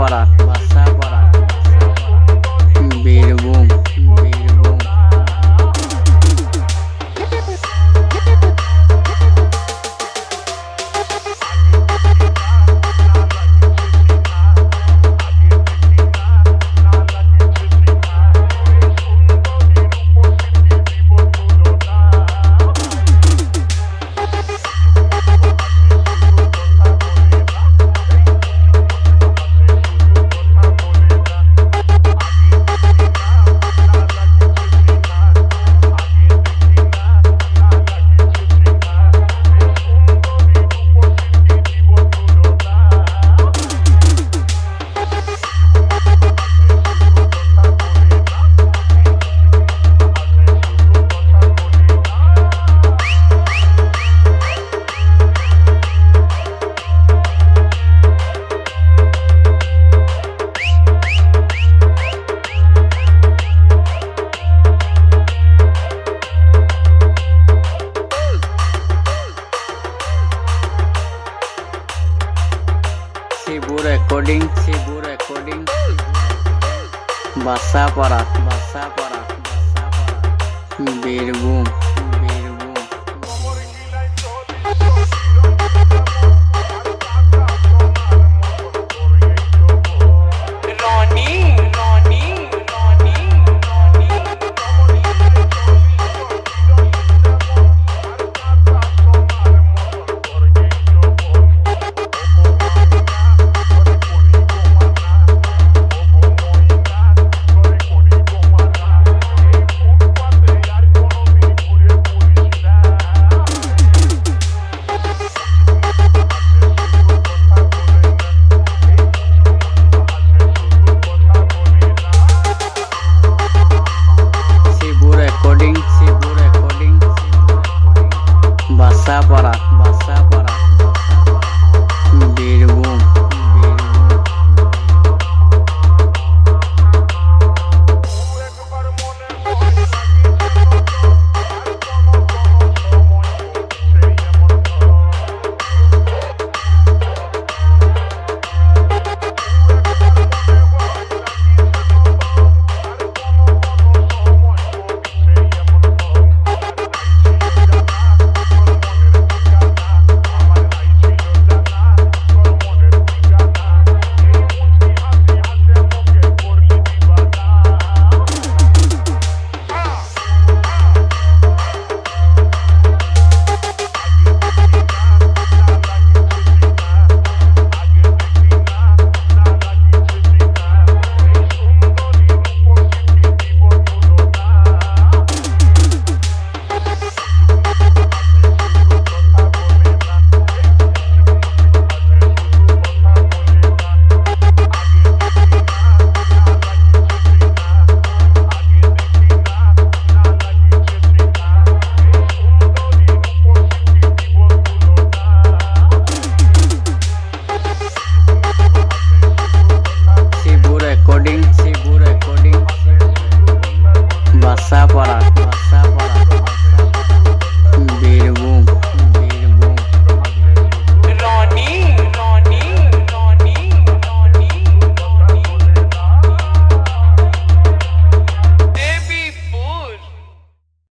করা। Recording Shibu recording Basapara বাসা পাড়া বীরভূম বাসাপাড়া বাসাপাড়া বীরভূম Bye.